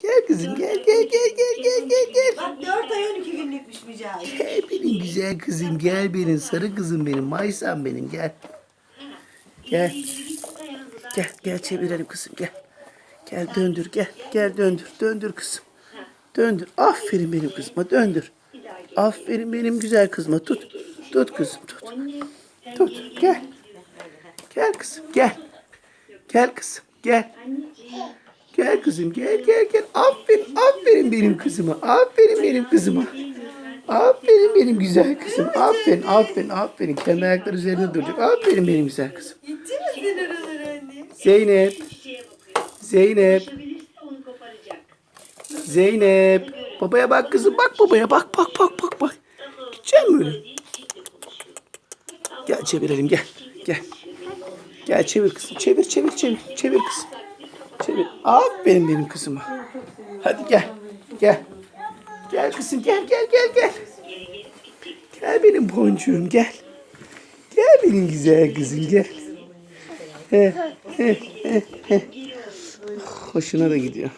Gel kızım gel gel gel gel gel gel gel. Bak 4 ay 12 günlükmüş Mücahit. Gel benim güzel kızım gel benim sarı kızım benim Maysan benim gel. Gel. Gel gel çevirelim kızım gel. Gel döndür gel. Gel döndür. Döndür kızım. Döndür. Aferin benim kızıma döndür. Aferin benim güzel kızıma tut. Tut kızım tut. Tut gel. Gel kızım gel. Gel kızım gel. Gel kızım gel gel gel. Aferin aferin benim kızıma. Aferin benim kızıma. Aferin benim güzel kızım. Aferin aferin aferin. Kendi ayakları üzerinde duracak. Aferin benim güzel kızım. Gitti mi oralar anne? Zeynep. Zeynep. Zeynep. Babaya bak kızım. Bak babaya. Bak bak bak bak bak. Gideceğim mi öyle? Gel çevirelim gel. Gel. Gel çevir kızım. Çevir çevir çevir. Çevir kızım. Çevir. Aferin benim kızıma. Hadi gel. Gel. Gel kızım gel gel gel gel. Gel benim boncuğum gel. Gel benim güzel kızım gel. He, he, he, he. Hoşuna da gidiyor.